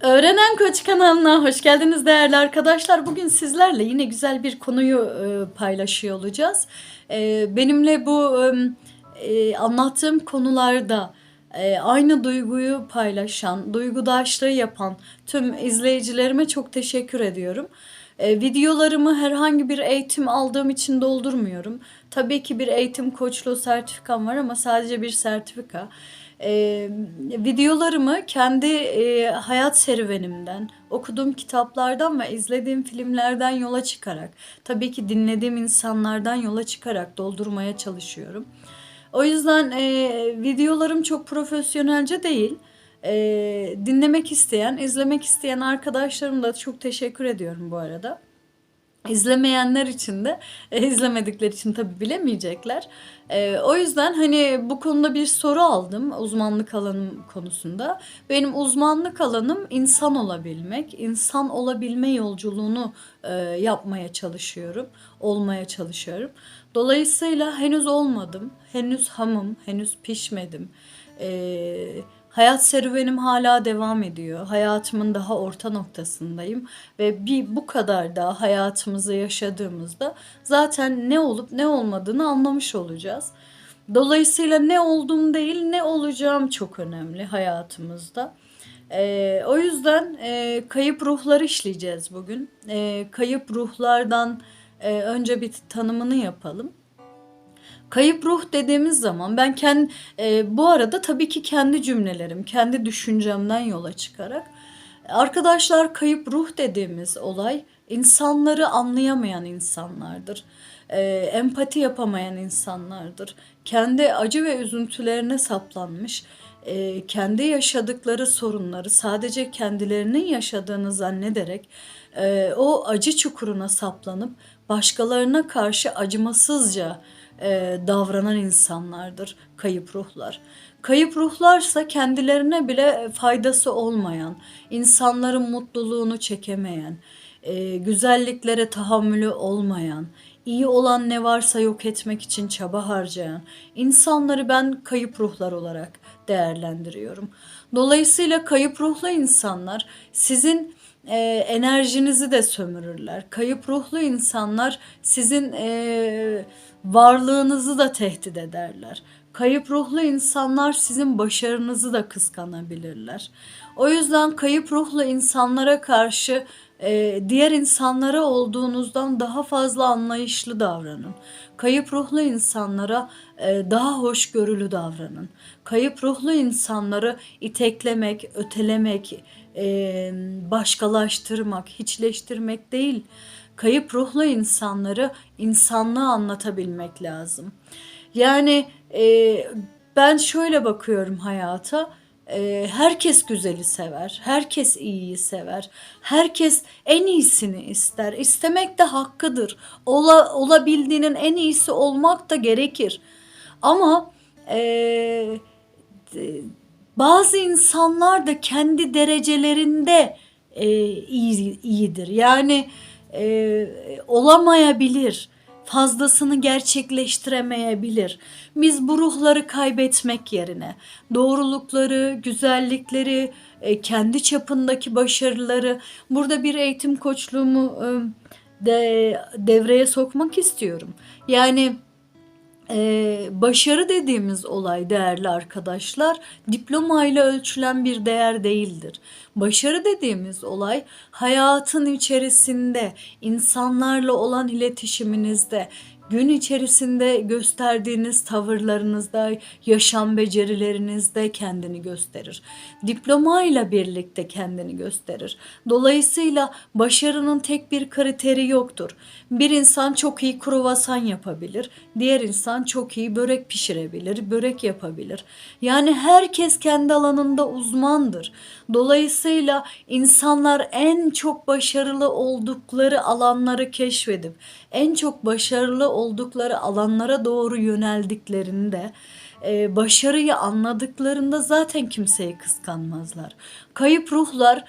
Öğrenen Koç kanalına hoş geldiniz değerli arkadaşlar. Bugün sizlerle yine güzel bir konuyu e, paylaşıyor olacağız. E, benimle bu e, anlattığım konularda e, aynı duyguyu paylaşan, duygudaşlığı yapan tüm izleyicilerime çok teşekkür ediyorum. E, videolarımı herhangi bir eğitim aldığım için doldurmuyorum. Tabii ki bir eğitim koçluğu sertifikam var ama sadece bir sertifika. E, videolarımı kendi e, hayat serüvenimden, okuduğum kitaplardan ve izlediğim filmlerden yola çıkarak, tabii ki dinlediğim insanlardan yola çıkarak doldurmaya çalışıyorum. O yüzden e, videolarım çok profesyonelce değil. E, dinlemek isteyen, izlemek isteyen arkadaşlarım da çok teşekkür ediyorum bu arada. İzlemeyenler için de e, izlemedikleri için tabii bilemeyecekler. E, o yüzden hani bu konuda bir soru aldım uzmanlık alanım konusunda. Benim uzmanlık alanım insan olabilmek, insan olabilme yolculuğunu e, yapmaya çalışıyorum, olmaya çalışıyorum. Dolayısıyla henüz olmadım, henüz hamım, henüz pişmedim. Eee Hayat serüvenim hala devam ediyor. Hayatımın daha orta noktasındayım ve bir bu kadar da hayatımızı yaşadığımızda zaten ne olup ne olmadığını anlamış olacağız. Dolayısıyla ne olduğum değil ne olacağım çok önemli hayatımızda. Ee, o yüzden e, kayıp ruhları işleyeceğiz bugün. Ee, kayıp ruhlardan e, önce bir tanımını yapalım. Kayıp ruh dediğimiz zaman ben kendi e, bu arada tabii ki kendi cümlelerim, kendi düşüncemden yola çıkarak arkadaşlar kayıp ruh dediğimiz olay insanları anlayamayan insanlardır. E, empati yapamayan insanlardır. Kendi acı ve üzüntülerine saplanmış, e, kendi yaşadıkları sorunları sadece kendilerinin yaşadığını zannederek e, o acı çukuruna saplanıp başkalarına karşı acımasızca e, davranan insanlardır kayıp ruhlar. Kayıp ruhlarsa kendilerine bile faydası olmayan, insanların mutluluğunu çekemeyen, e, güzelliklere tahammülü olmayan, iyi olan ne varsa yok etmek için çaba harcayan insanları ben kayıp ruhlar olarak değerlendiriyorum. Dolayısıyla kayıp ruhlu insanlar sizin e, enerjinizi de sömürürler. Kayıp ruhlu insanlar sizin e, varlığınızı da tehdit ederler. Kayıp ruhlu insanlar sizin başarınızı da kıskanabilirler. O yüzden kayıp ruhlu insanlara karşı e, diğer insanlara olduğunuzdan daha fazla anlayışlı davranın. Kayıp ruhlu insanlara e, daha hoşgörülü davranın. Kayıp ruhlu insanları iteklemek, ötelemek, e, başkalaştırmak, hiçleştirmek değil. Kayıp ruhlu insanları insanlığı anlatabilmek lazım. Yani e, ben şöyle bakıyorum hayata. E, herkes güzeli sever, herkes iyiyi sever, herkes en iyisini ister. İstemek de hakkıdır. Ola, olabildiğinin en iyisi olmak da gerekir. Ama e, bazı insanlar da kendi derecelerinde e, iyi, iyidir. Yani e, olamayabilir. Fazlasını gerçekleştiremeyebilir. Biz bu ruhları kaybetmek yerine doğrulukları, güzellikleri, e, kendi çapındaki başarıları burada bir eğitim koçluğumu e, de devreye sokmak istiyorum. Yani ee, başarı dediğimiz olay değerli arkadaşlar diplomayla ölçülen bir değer değildir. Başarı dediğimiz olay hayatın içerisinde insanlarla olan iletişiminizde gün içerisinde gösterdiğiniz tavırlarınızda, yaşam becerilerinizde kendini gösterir. Diploma ile birlikte kendini gösterir. Dolayısıyla başarının tek bir kriteri yoktur. Bir insan çok iyi kruvasan yapabilir, diğer insan çok iyi börek pişirebilir, börek yapabilir. Yani herkes kendi alanında uzmandır. Dolayısıyla insanlar en çok başarılı oldukları alanları keşfedip en çok başarılı oldukları alanlara doğru yöneldiklerinde e, başarıyı anladıklarında zaten kimseyi kıskanmazlar. Kayıp ruhlar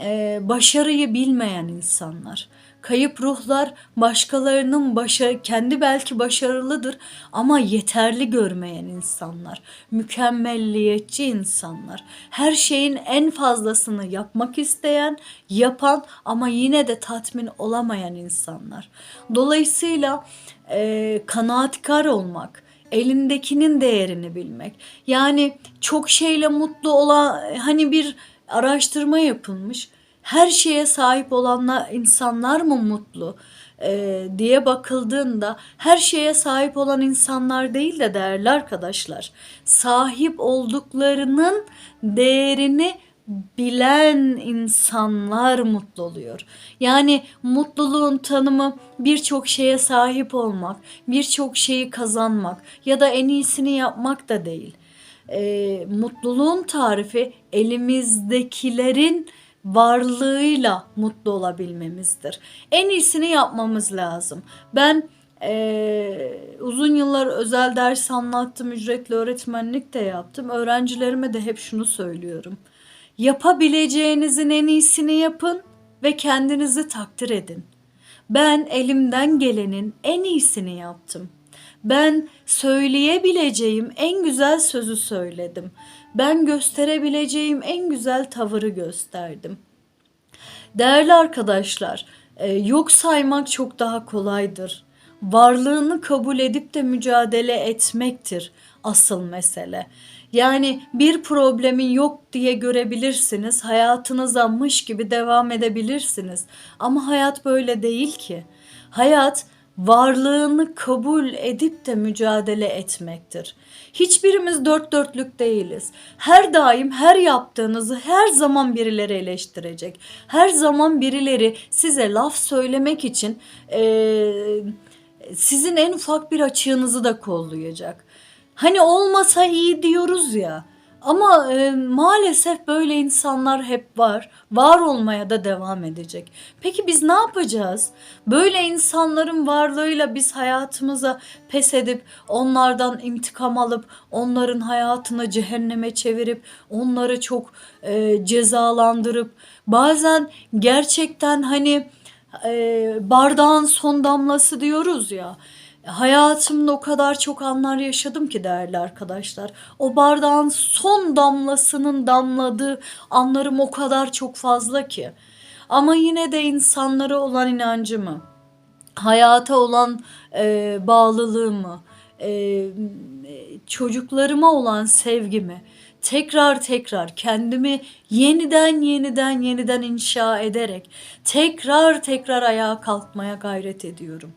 e, başarıyı bilmeyen insanlar. Kayıp ruhlar başkalarının başa kendi belki başarılıdır ama yeterli görmeyen insanlar, mükemmelliyetçi insanlar, her şeyin en fazlasını yapmak isteyen, yapan ama yine de tatmin olamayan insanlar. Dolayısıyla e, kanaatkar olmak, elindekinin değerini bilmek. Yani çok şeyle mutlu olan hani bir araştırma yapılmış. Her şeye sahip olanlar insanlar mı mutlu e, diye bakıldığında her şeye sahip olan insanlar değil de değerli arkadaşlar sahip olduklarının değerini bilen insanlar mutlu oluyor. Yani mutluluğun tanımı birçok şeye sahip olmak, birçok şeyi kazanmak ya da en iyisini yapmak da değil. Ee, mutluluğun tarifi elimizdekilerin varlığıyla mutlu olabilmemizdir. En iyisini yapmamız lazım. Ben ee, uzun yıllar özel ders anlattım, ücretli öğretmenlik de yaptım. Öğrencilerime de hep şunu söylüyorum. Yapabileceğinizin en iyisini yapın ve kendinizi takdir edin. Ben elimden gelenin en iyisini yaptım. Ben söyleyebileceğim en güzel sözü söyledim. Ben gösterebileceğim en güzel tavırı gösterdim. Değerli arkadaşlar, e, yok saymak çok daha kolaydır. Varlığını kabul edip de mücadele etmektir asıl mesele. Yani bir problemin yok diye görebilirsiniz, hayatınıza mış gibi devam edebilirsiniz. Ama hayat böyle değil ki. Hayat varlığını kabul edip de mücadele etmektir. Hiçbirimiz dört dörtlük değiliz. Her daim her yaptığınızı her zaman birileri eleştirecek. Her zaman birileri size laf söylemek için eee, sizin en ufak bir açığınızı da kollayacak. Hani olmasa iyi diyoruz ya. Ama e, maalesef böyle insanlar hep var. Var olmaya da devam edecek. Peki biz ne yapacağız? Böyle insanların varlığıyla biz hayatımıza pes edip onlardan intikam alıp onların hayatını cehenneme çevirip onları çok e, cezalandırıp bazen gerçekten hani e, bardağın son damlası diyoruz ya. Hayatımda o kadar çok anlar yaşadım ki değerli arkadaşlar. O bardağın son damlasının damladığı anlarım o kadar çok fazla ki. Ama yine de insanlara olan inancımı, hayata olan e, bağlılığımı, e, çocuklarıma olan sevgimi tekrar tekrar kendimi yeniden yeniden yeniden inşa ederek tekrar tekrar ayağa kalkmaya gayret ediyorum.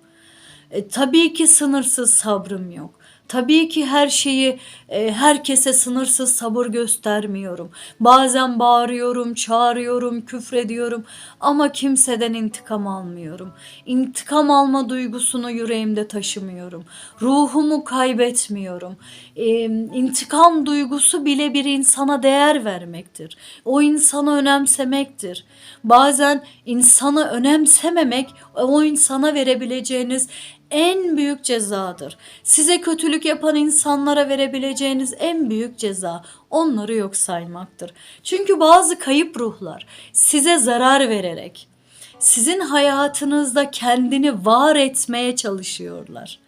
E, tabii ki sınırsız sabrım yok. Tabii ki her şeyi e, herkese sınırsız sabır göstermiyorum. Bazen bağırıyorum, çağırıyorum, küfrediyorum ama kimseden intikam almıyorum. İntikam alma duygusunu yüreğimde taşımıyorum. Ruhumu kaybetmiyorum. E, intikam duygusu bile bir insana değer vermektir. O insanı önemsemektir. Bazen insanı önemsememek o insana verebileceğiniz en büyük cezadır. Size kötülük yapan insanlara verebileceğiniz en büyük ceza onları yok saymaktır. Çünkü bazı kayıp ruhlar size zarar vererek sizin hayatınızda kendini var etmeye çalışıyorlar.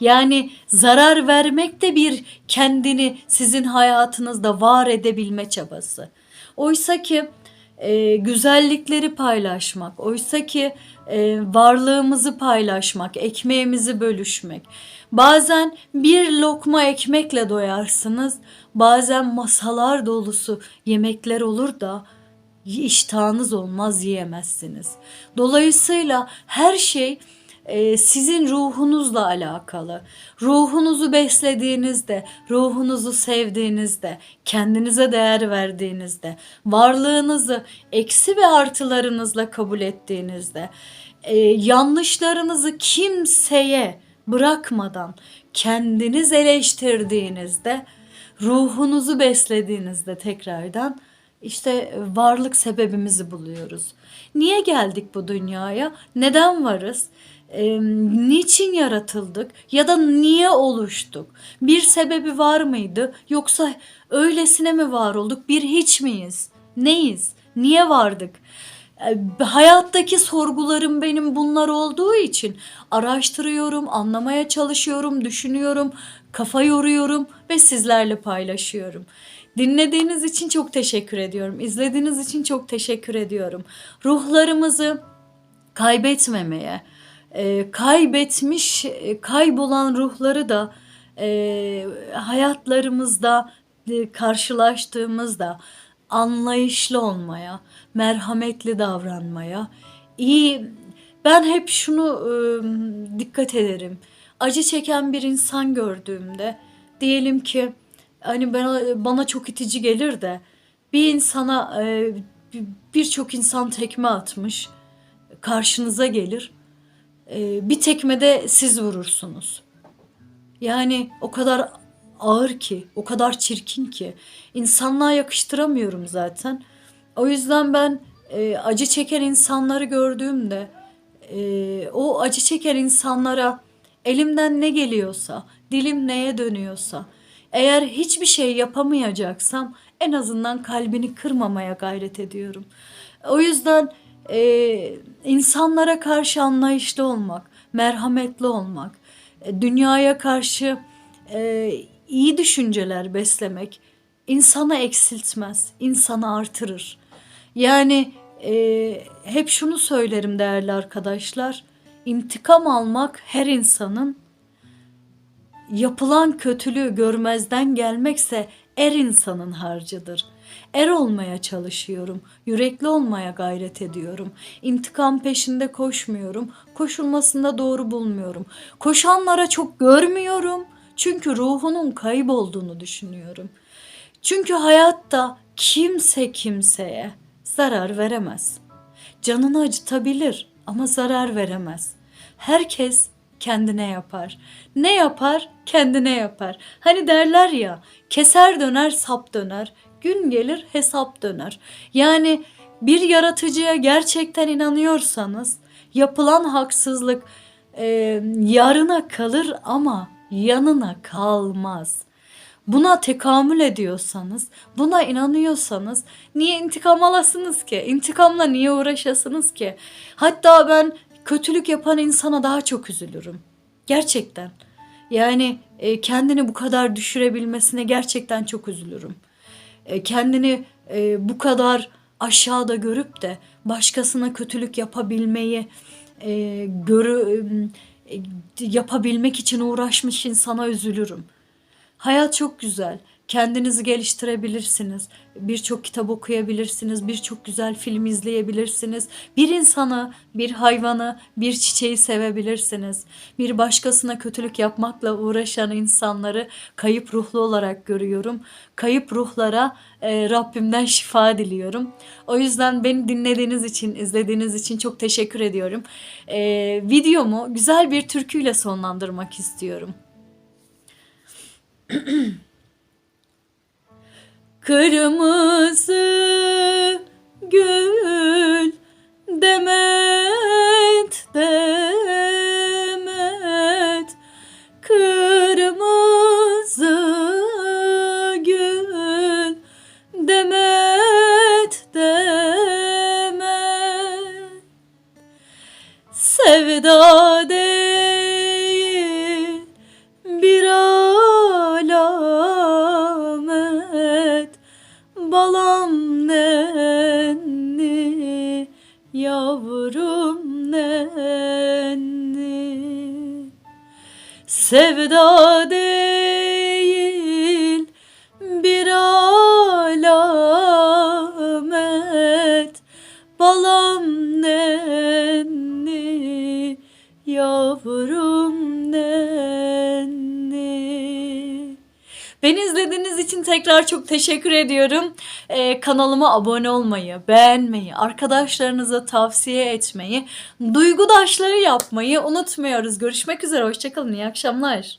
Yani zarar vermek de bir kendini sizin hayatınızda var edebilme çabası. Oysa ki e, güzellikleri paylaşmak, oysa ki e, varlığımızı paylaşmak, ekmeğimizi bölüşmek. Bazen bir lokma ekmekle doyarsınız, bazen masalar dolusu yemekler olur da iştahınız olmaz yiyemezsiniz. Dolayısıyla her şey e, sizin ruhunuzla alakalı. Ruhunuzu beslediğinizde, ruhunuzu sevdiğinizde, kendinize değer verdiğinizde, varlığınızı eksi ve artılarınızla kabul ettiğinizde, e, yanlışlarınızı kimseye bırakmadan kendiniz eleştirdiğinizde, ruhunuzu beslediğinizde tekrardan işte varlık sebebimizi buluyoruz. Niye geldik bu dünyaya? Neden varız? E, niçin yaratıldık ya da niye oluştuk? Bir sebebi var mıydı yoksa öylesine mi var olduk? Bir hiç miyiz? Neyiz? Niye vardık? E, Hayattaki sorgularım benim bunlar olduğu için araştırıyorum, anlamaya çalışıyorum, düşünüyorum, kafa yoruyorum ve sizlerle paylaşıyorum. Dinlediğiniz için çok teşekkür ediyorum. İzlediğiniz için çok teşekkür ediyorum. Ruhlarımızı kaybetmemeye, e, kaybetmiş, e, kaybolan ruhları da e, hayatlarımızda e, karşılaştığımızda anlayışlı olmaya, merhametli davranmaya, iyi ben hep şunu e, dikkat ederim. Acı çeken bir insan gördüğümde diyelim ki hani bana bana çok itici gelir de bir insana e, bir- birçok insan tekme atmış karşınıza gelir. E, bir tekmede siz vurursunuz. Yani o kadar ağır ki, o kadar çirkin ki insanlığa yakıştıramıyorum zaten. O yüzden ben e, acı çeken insanları gördüğümde e, o acı çeken insanlara elimden ne geliyorsa, dilim neye dönüyorsa, eğer hiçbir şey yapamayacaksam en azından kalbini kırmamaya gayret ediyorum. O yüzden e, insanlara karşı anlayışlı olmak, merhametli olmak, e, dünyaya karşı e, iyi düşünceler beslemek insanı eksiltmez, insanı artırır. Yani e, hep şunu söylerim değerli arkadaşlar. İntikam almak her insanın yapılan kötülüğü görmezden gelmekse er insanın harcıdır. Er olmaya çalışıyorum, yürekli olmaya gayret ediyorum. İntikam peşinde koşmuyorum, koşulmasında doğru bulmuyorum. Koşanlara çok görmüyorum çünkü ruhunun kaybolduğunu düşünüyorum. Çünkü hayatta kimse kimseye zarar veremez. Canını acıtabilir ama zarar veremez. Herkes kendine yapar. Ne yapar? Kendine yapar. Hani derler ya, keser döner, sap döner. Gün gelir, hesap döner. Yani bir yaratıcıya gerçekten inanıyorsanız yapılan haksızlık e, yarına kalır ama yanına kalmaz. Buna tekamül ediyorsanız, buna inanıyorsanız niye intikam alasınız ki? İntikamla niye uğraşasınız ki? Hatta ben kötülük yapan insana daha çok üzülürüm. Gerçekten. Yani e, kendini bu kadar düşürebilmesine gerçekten çok üzülürüm. E, kendini e, bu kadar aşağıda görüp de başkasına kötülük yapabilmeyi e, görü yapabilmek için uğraşmış insana üzülürüm. Hayat çok güzel. Kendinizi geliştirebilirsiniz. Birçok kitap okuyabilirsiniz. Birçok güzel film izleyebilirsiniz. Bir insanı, bir hayvanı, bir çiçeği sevebilirsiniz. Bir başkasına kötülük yapmakla uğraşan insanları kayıp ruhlu olarak görüyorum. Kayıp ruhlara e, Rabbimden şifa diliyorum. O yüzden beni dinlediğiniz için, izlediğiniz için çok teşekkür ediyorum. E, videomu güzel bir türküyle sonlandırmak istiyorum. Kırmızı gül demet demet. Kırmızı gül demet demet. Sevda değil Sevda değil için tekrar çok teşekkür ediyorum. Ee, kanalıma abone olmayı, beğenmeyi, arkadaşlarınıza tavsiye etmeyi, duygudaşları yapmayı unutmuyoruz. Görüşmek üzere, hoşçakalın, iyi akşamlar.